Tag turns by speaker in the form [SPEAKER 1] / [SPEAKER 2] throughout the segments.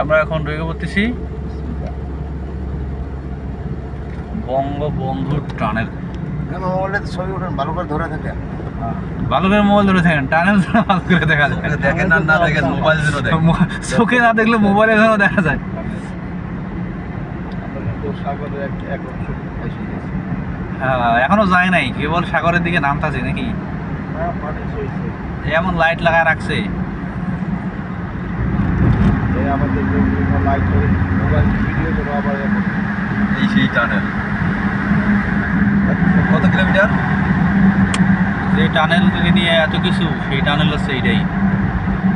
[SPEAKER 1] আমরা এখন ঢুকে পড়তেছি বঙ্গবন্ধু টানেল।
[SPEAKER 2] মোবাইলের ছবি ওঠান ভালো করে ধরে থাকে
[SPEAKER 1] ভালো করে মোবাইল ধরে থাকেন টানেল ধরে ভালো করে দেখা যায়।
[SPEAKER 2] দেখেন না দেখেন মোবাইল যেন দেখেন।
[SPEAKER 1] চোখে না দেখলে মোবাইলে যেন দেখা যায়।
[SPEAKER 2] সাগরের এক এক অংশ এসে গেছে।
[SPEAKER 1] হ্যাঁ, এখনও যায় নাই কেবল সাগরের দিকে নামতাছে নাকি?
[SPEAKER 2] হ্যাঁ
[SPEAKER 1] এমন লাইট লাগায় রাখছে।
[SPEAKER 2] আমাদের বিভিন্ন লাইট করে মোবাইল ভিডিও করে আবার
[SPEAKER 3] এই সেই টানেল কত কিলোমিটার
[SPEAKER 1] যে টানেল থেকে নিয়ে এত কিছু সেই টানেল হচ্ছে এইটাই।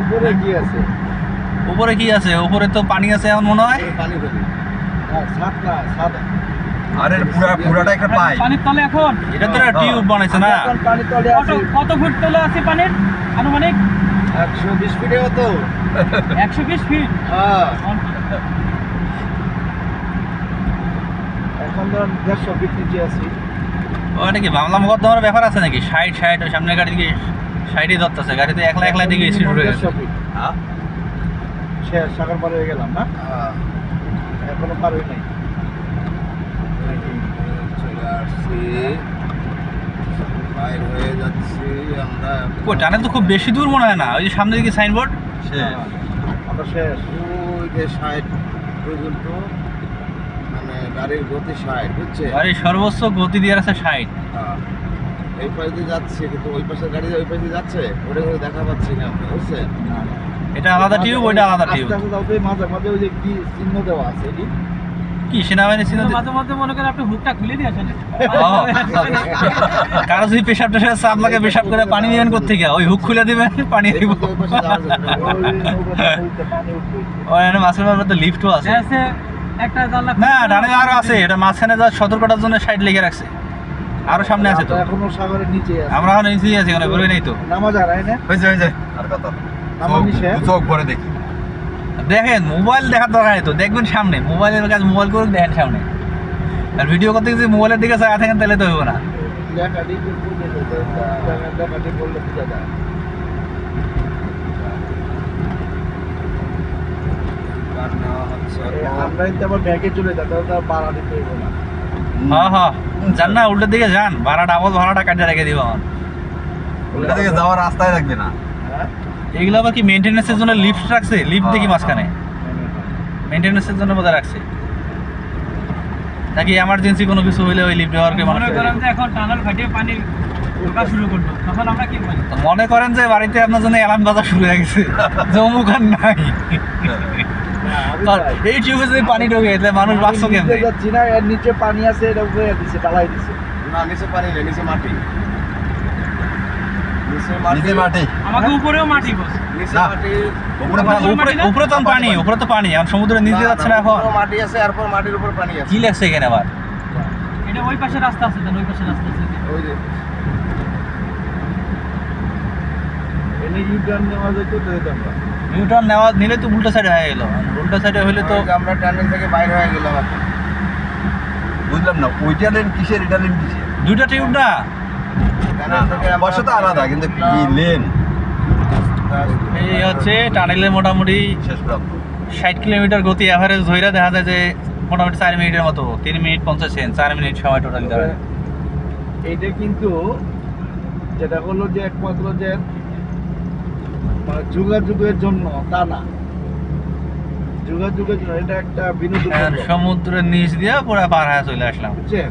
[SPEAKER 2] উপরে কি আছে?
[SPEAKER 1] উপরে কি আছে? উপরে তো পানি আছে এমন মনে হয়।
[SPEAKER 2] পানি ফেলি। হ্যাঁ সাত
[SPEAKER 3] আরে পুরা পুরাটা একটা পাই
[SPEAKER 4] পানির তলে এখন?
[SPEAKER 1] এটা তো টিউব বানাইছে না?
[SPEAKER 2] এখন পানি তলে
[SPEAKER 4] কত
[SPEAKER 2] আছে।
[SPEAKER 4] কত ফুট তলে আছে পানির? আনুমানিক?
[SPEAKER 2] একশো বিশ ফিটে হতো
[SPEAKER 4] একশো বিশ ফিট
[SPEAKER 2] হ্যাঁ। এখন ধর দেড়শো ফিট নিচে আছি।
[SPEAKER 1] ওটা কি মামলা মোকদ্দমার ব্যাপার আছে নাকি? সাইড সাইড ওই সামনের গাড়ি দিকে সাইডে ধরতেছে গাড়িতে একলা একলা দিকে স্পিড উঠে গেছে।
[SPEAKER 3] হ্যাঁ?
[SPEAKER 2] শেষ সাগর পার হয়ে গেলাম না? এখনও পার হই নাই। চলে আসছি। বাইর হয়ে যাচ্ছি। আমরা
[SPEAKER 1] কই টানেল তো খুব বেশি দূর মনে হয় না ওই যে সামনের দিকে সাইনবোর্ড
[SPEAKER 3] সে
[SPEAKER 2] আমরা শেষ। ওই যে ষাট পর্যন্ত মানে গাড়ির গতি ষাট বুঝছে
[SPEAKER 1] গাড়ির সর্বোচ্চ গতি দিয়ে আছে সাইড
[SPEAKER 2] হ্যাঁ। এই পাশে দিয়ে যাচ্ছে কিন্তু ওই পাশের গাড়ি ওই পাশে দিয়ে যাচ্ছে ওটা কিন্তু দেখা পাচ্ছি না আমরা বুঝছেন?
[SPEAKER 1] এটা আলাদা টিউব ওইটা আলাদা টিউব।
[SPEAKER 2] আস্তে আস্তে মাঝে মাঝে ওই যে কি চিহ্ন দেওয়া আছে এটি
[SPEAKER 1] কি সেনাবাহিনী ছিল
[SPEAKER 4] মাঝে মাঝে মনে করেন আপনি হুকটা খুলে দিয়ে আসেন।
[SPEAKER 1] কারও যদি পেশাব টেশাব চাপ লাগে পেশাব করে পানি নেবেন কোথেকে ওই হুক খুলে দিবেন পানি দিব।
[SPEAKER 2] না।
[SPEAKER 1] ওখানে মাছের ব্যাপারে তো লিফটও আছে।
[SPEAKER 4] আছে একটা জানলা
[SPEAKER 1] না ডানে আরও আছে এটা মাঝখানে যা সতর্কতার জন্য সাইড লেগে রাখছে। আরও সামনে আছে তো।
[SPEAKER 2] আমরা এখনও সাগরের নিচে আছে।
[SPEAKER 1] আমরা এখন নিচেই আছি ওখানে বেরোই নাই তো।
[SPEAKER 2] নামা যায় না?
[SPEAKER 3] হয়েছে হয়েছে। আর কত
[SPEAKER 2] নামা নিষেধ?
[SPEAKER 3] চোখ- চোখ ভরে দেখি।
[SPEAKER 1] দেখেন মোবাইল দেখার দরকার তো দেখবেন সামনে। মোবাইলের কাজ মোবাইল করে দেখেন সামনে। আর ভিডিও করতে যদি মোবাইলের দিকে চাকা থাকেন তাহলে তো না
[SPEAKER 2] আবার ব্যাগে চলে যাই তাহলে ভাড়া দিতে হইব না।
[SPEAKER 1] হ্যাঁ হ্যাঁ। যান না উল্টোর দিকে যান। ভাড়া ডাবল ভাড়াটা কাটিয়ে রেখে দিব আমার
[SPEAKER 3] ওটা থেকে যাওয়ার রাস্তায় রাখবে না।
[SPEAKER 2] হ্যাঁ?
[SPEAKER 1] এগুলো আবার কি মেনটেন্যান্সের জন্য লিফট রাখছে? লিফট দেখি মাঝখানে। মেনটেন্যান্সের জন্য বোধহয় রাখছে। নাকি এমার্জেন্সি কোনো কিছু হইলে ওই লিফট ব্যবহার করে
[SPEAKER 4] মনে করেন যে এখন টানাল ফাটিয়ে পানি ঢোকা শুরু করল তখন আমরা কি করি
[SPEAKER 1] মনে করেন যে বাড়িতে আপনার জন্য অ্যালার্ম বাজা শুরু হয়ে গেছে। জমুক আর নাই। এই টিউবে যদি পানি ঢোকে তাহলে মানুষ বাঁচছো কেমনে?
[SPEAKER 2] যাচ্ছি না এর নিচে পানি আছে এটা উপরে দিছে ডালাই দিছে। না নিচে পানি নেই নিচে মাটি। নিচে
[SPEAKER 3] মাটি
[SPEAKER 4] আমাকে উপরেও মাটি বসে।
[SPEAKER 2] নিচে মাটি
[SPEAKER 3] উপরে
[SPEAKER 1] উপরে তো পানি উপরে তো পানি এখন সমুদ্রের নিচে যাচ্ছে না এখন।
[SPEAKER 2] মাটি আছে এরপর মাটির উপর পানি আছে।
[SPEAKER 1] কি লাগছে এখানে আবার?
[SPEAKER 4] এটা ওই পাশে রাস্তা আছে ওই পাশে রাস্তা আছে।
[SPEAKER 2] ওই যে।
[SPEAKER 1] নিউটন নেওয়া নিলে তো উল্টো সাইডে হয়ে গেল। উল্টো সাইডে হইলে তো
[SPEAKER 2] আমরা টানেল থেকে বাইরে হয়ে গেলাম
[SPEAKER 3] বুঝলাম না ওইটা লেন কিসের এটা লেন কিসের?
[SPEAKER 1] দুইটা টিউব না?
[SPEAKER 3] বর্ষা তো আলাদা কিন্তু কি লেন
[SPEAKER 1] এই হচ্ছে টানেলের মোটামুটি ষাট কিলোমিটার গতি অ্যাভারেজ ধইরা দেখা যায় যে মোটামুটি চার মিনিটের মতো। তিন মিনিট পঞ্চাশ সেকেন্ড চার মিনিট সময় টোটাল ধরে।
[SPEAKER 2] এইটা কিন্তু যেটা হলো যে একমাত্র যে মানে যোগাযোগের জন্য তা না। যোগাযোগের জন্য এটা একটা বিনোদন
[SPEAKER 1] সমুদ্রের নিচ দিয়ে পুরো পার হয়ে চলে আসলাম।
[SPEAKER 2] বুঝছেন?